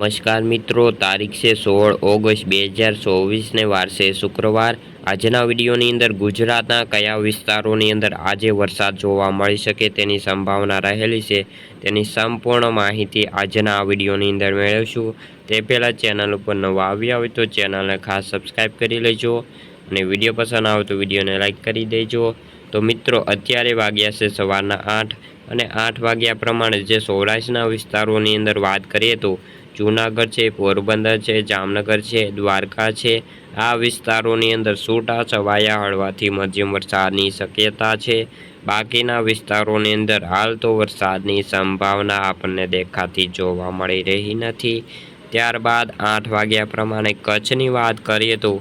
નમસ્કાર મિત્રો, તારીખ છે સોળ ઓગસ્ટ બે હજાર ચોવીસને વારસે શુક્રવાર. આજના વિડીયોની અંદર ગુજરાતના કયા વિસ્તારોની અંદર આજે વરસાદ જોવા મળી શકે તેની સંભાવના રહેલી છે તેની સંપૂર્ણ માહિતી આજના આ વિડીયોની અંદર મેળવશું. તે પહેલાં ચેનલ ઉપર નવા આવ્યા હોય તો ચેનલને ખાસ સબસ્ક્રાઈબ કરી લેજો અને વીડિયો પસંદ આવે તો વિડીયોને લાઇક કરી દેજો. તો મિત્રો, અત્યારે વાગ્યા છે સવારના આઠ અને આઠ વાગ્યા પ્રમાણે જે સૌરાષ્ટ્રના વિસ્તારોની અંદર વાત કરીએ તો જૂનાગઢ છે, પોરબંદર છે, જામનગર છે, દ્વારકા છે. આ વિસ્તારોની અંદર છૂટા છવાયા હળવાથી મધ્યમ વરસાદની શક્યતા છે. બાકીના વિસ્તારોની અંદર હાલ તો વરસાદની સંભાવના આપણને દેખાતી જોવા મળી રહી નથી. ત્યારબાદ આઠ વાગ્યા પ્રમાણે કચ્છની વાત કરીએ તો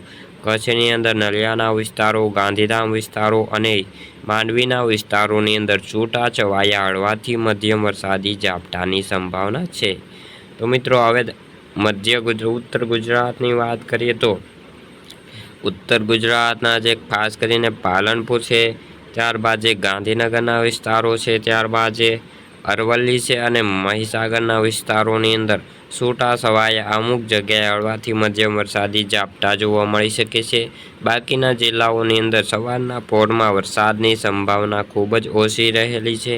કચ્છની અંદર નલિયાના વિસ્તારો, ગાંધીધામ વિસ્તારો અને માંડવીના વિસ્તારોની અંદર છૂટા છવાયા હળવાથી મધ્યમ વરસાદી ઝાપટાની સંભાવના છે. તો મિત્રો, હવે મધ્ય ગુજરાત ઉત્તર ગુજરાતની વાત કરીએ તો ઉત્તર ગુજરાતના જે ખાસ કરીને પાલનપુર છે, ત્યારબાદ જે ગાંધીનગરના વિસ્તારો છે, ત્યારબાદ જે અરવલ્લી છે અને મહીસાગરના વિસ્તારોની અંદર છૂટા છવાયા અમુક જગ્યાએ હળવાથી મધ્યમ વરસાદી ઝાપટા જોવા મળી શકે છે. બાકીના જિલ્લાઓની અંદર સવારના પોરમાં વરસાદની સંભાવના ખૂબ જ ઓછી રહેલી છે.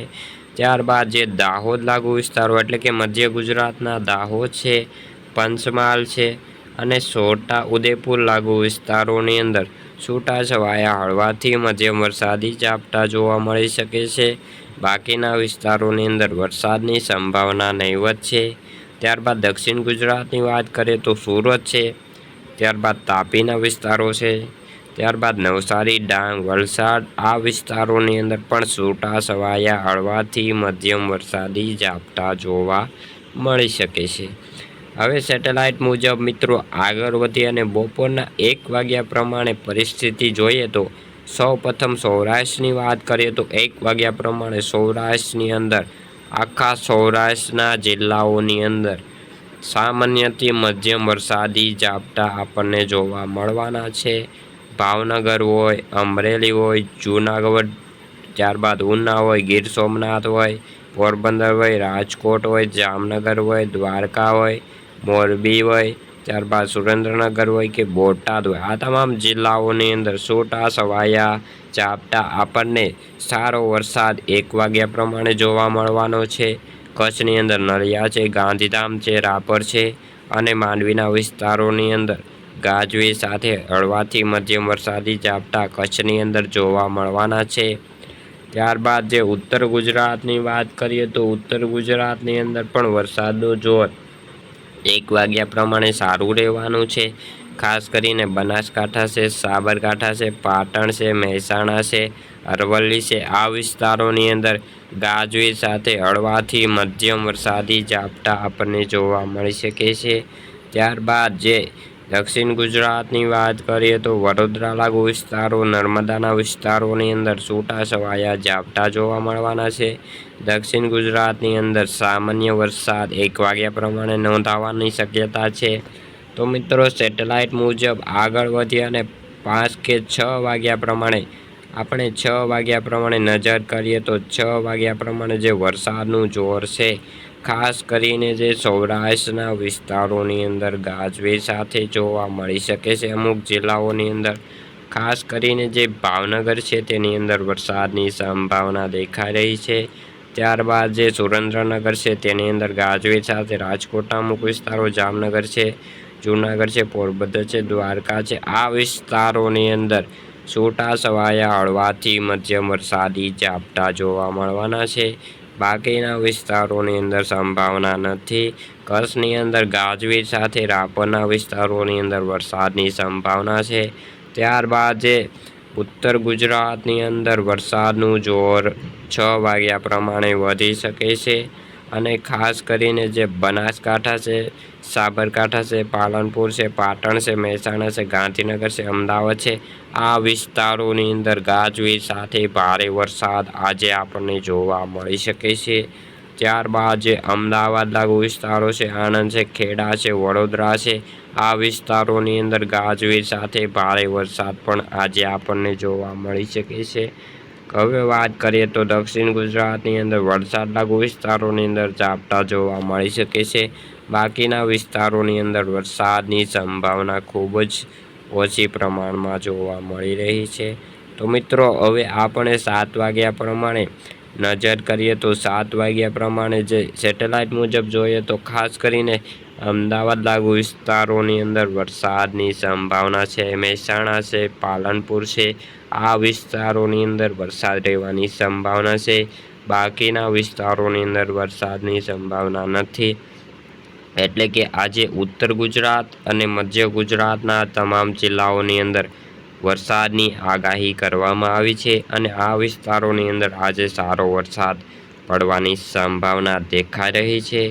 ત્યારબાદ જે દાહોદ લાગુ વિસ્તારો એટલે કે મધ્ય ગુજરાતના દાહોદ છે, પંચમહાલ છે અને છોટા ઉદેપુર લાગુ વિસ્તારોની અંદર. છૂટાછવાયા હળવાથી મધ્યમ વરસાદી ઝાપટા જોવા મળી શકે છે. બાકીના વિસ્તારોની અંદર વરસાદની સંભાવના નહીવત છે. ત્યારબાદ દક્ષિણ ગુજરાતની વાત કરીએ તો સુરત છે. ત્યારબાદ તાપીના વિસ્તારો છે. ત્યારબાદ નવસારી, ડાંગ, વલસાડ આ વિસ્તારોની અંદર પણ છૂટા છવાયા હળવાથી મધ્યમ વરસાદી ઝાપટા જોવા મળી શકે છે. હવે સેટેલાઇટ મુજબ મિત્રો આગળ વધી અને બપોરના એક વાગ્યા પ્રમાણે પરિસ્થિતિ જોઈએ તો સૌ પ્રથમ સૌરાષ્ટ્રની વાત કરીએ તો એક વાગ્યા પ્રમાણે સૌરાષ્ટ્રની અંદર, આખા સૌરાષ્ટ્રના જિલ્લાઓની અંદર સામાન્યથી મધ્યમ વરસાદી ઝાપટા આપણને જોવા મળવાના છે. ભાવનગર હોય, અમરેલી હોય, જૂનાગઢ, ત્યારબાદ ઉના હોય, ગીર સોમનાથ હોય, પોરબંદર હોય, રાજકોટ હોય, જામનગર હોય, દ્વારકા હોય, મોરબી હોય, ત્યારબાદ સુરેન્દ્રનગર હોય કે બોટાદ હોય. આ તમામ જિલ્લાઓની અંદર સોટા, સવાયા, ચાપટા આપણને સારો વરસાદ એક વાગ્યા પ્રમાણે જોવા મળવાનો છે. કચ્છની અંદર નળિયા છે, ગાંધીધામ છે, રાપર છે અને માંડવીના વિસ્તારોની અંદર ગાજવી સાથે હળવાથી મધ્યમ વરસાદી ઝાપટા કચ્છની અંદર જોવા મળવાના છે. ત્યારબાદ જે ઉત્તર ગુજરાતની વાત કરીએ તો ઉત્તર ગુજરાતની અંદર પણ વરસાદનું જોર એક વાગ્યા પ્રમાણે સારું રહેવાનું છે. ખાસ કરીને બનાસકાંઠા છે, સાબરકાંઠા છે, પાટણ છે, મહેસાણા છે, અરવલ્લી છે. આ વિસ્તારોની અંદર ગાજવી સાથે હળવાથી મધ્યમ વરસાદી ઝાપટા આપણને જોવા મળી શકે છે. ત્યારબાદ જે દક્ષિણ ગુજરાતની વાત કરીએ તો વડોદરા લાગુ વિસ્તારો, નર્મદાના વિસ્તારોની અંદર છૂટા છવાયા ઝાપટા જોવા મળવાના છે. દક્ષિણ ગુજરાતની અંદર સામાન્ય વરસાદ એક વાગ્યા પ્રમાણે નોંધાવાની શક્યતા છે. તો મિત્રો, સેટેલાઇટ મુજબ આગળ વધી અને પાંચ કે છ વાગ્યા પ્રમાણે, આપણે છ વાગ્યા પ્રમાણે નજર કરીએ તો છ વાગ્યા પ્રમાણે જે વરસાદનું જોર છે ખાસ કરીને જે સૌરાષ્ટ્રના વિસ્તારોની અંદર ગાજવી સાથે જોવા મળી શકે છે અમુક જિલ્લાઓની અંદર. ખાસ કરીને જે ભાવનગર છે તેની અંદર વરસાદની સંભાવના દેખાઈ રહી છે. ત્યારબાદ જે સુરેન્દ્રનગર છે તેની અંદર ગાજવી સાથે રાજકોટના અમુક વિસ્તારો, જામનગર છે, જૂનાગઢ છે, પોરબંદર છે, દ્વારકા છે. આ વિસ્તારોની અંદર છૂટા છવાયા હળવાથી મધ્યમ વરસાદી ઝાપટા જોવા મળવાના છે. બાકીના વિસ્તારોની અંદર સંભાવના નથી. કચ્છની અંદર ગાજવીજ સાથે રાપરના વિસ્તારોની અંદર વરસાદની સંભાવના છે. ત્યારબાદ જે ઉત્તર ગુજરાતની અંદર વરસાદનું જોર છ વાગ્યા પ્રમાણે વધી શકે છે. અને ખાસ કરીને જે બનાસકાંઠા છે, સાબરકાંઠા છે, પાલનપુર છે, પાટણ છે, મહેસાણા છે, ગાંધીનગર છે, અમદાવાદ છે, આ વિસ્તારોની અંદર ગાજવીજ સાથે ભારે વરસાદ આજે આપણને જોવા મળી શકે છે. ત્યારબાદ જે અમદાવાદ લાગુ વિસ્તારો છે, આણંદ છે, ખેડા છે, વડોદરા છે, આ વિસ્તારોની અંદર ગાજવીજ સાથે ભારે વરસાદ પણ આજે આપણને જોવા મળી શકે છે. હવે વાત કરીએ તો દક્ષિણ ગુજરાતની અંદર વરસાદ લાગુ વિસ્તારોની અંદર ઝાપટા જોવા મળી શકે છે. બાકીના વિસ્તારોની અંદર વરસાદની સંભાવના ખૂબ જ ઓછી પ્રમાણમાં જોવા મળી રહી છે. તો મિત્રો, હવે આપણે સાત વાગ્યા પ્રમાણે નજર કરીએ તો સાત વાગ્યા પ્રમાણે જે સેટેલાઇટ મુજબ જોઈએ તો ખાસ કરીને અમદાવાદ લાગુ વિસ્તારોની અંદર વરસાદની સંભાવના છે, મહેસાણા છે, પાલનપુર છે. આ વિસ્તારોની અંદર વરસાદ રહેવાની સંભાવના છે. બાકીના વિસ્તારોની અંદર વરસાદની સંભાવના નથી. એટલે કે આજે ઉત્તર ગુજરાત અને મધ્ય ગુજરાતના તમામ જિલ્લાઓની અંદર વરસાદની આગાહી કરવામાં આવી છે અને આ વિસ્તારોની અંદર આજે સારો વરસાદ પડવાની સંભાવના દેખાઈ રહી છે.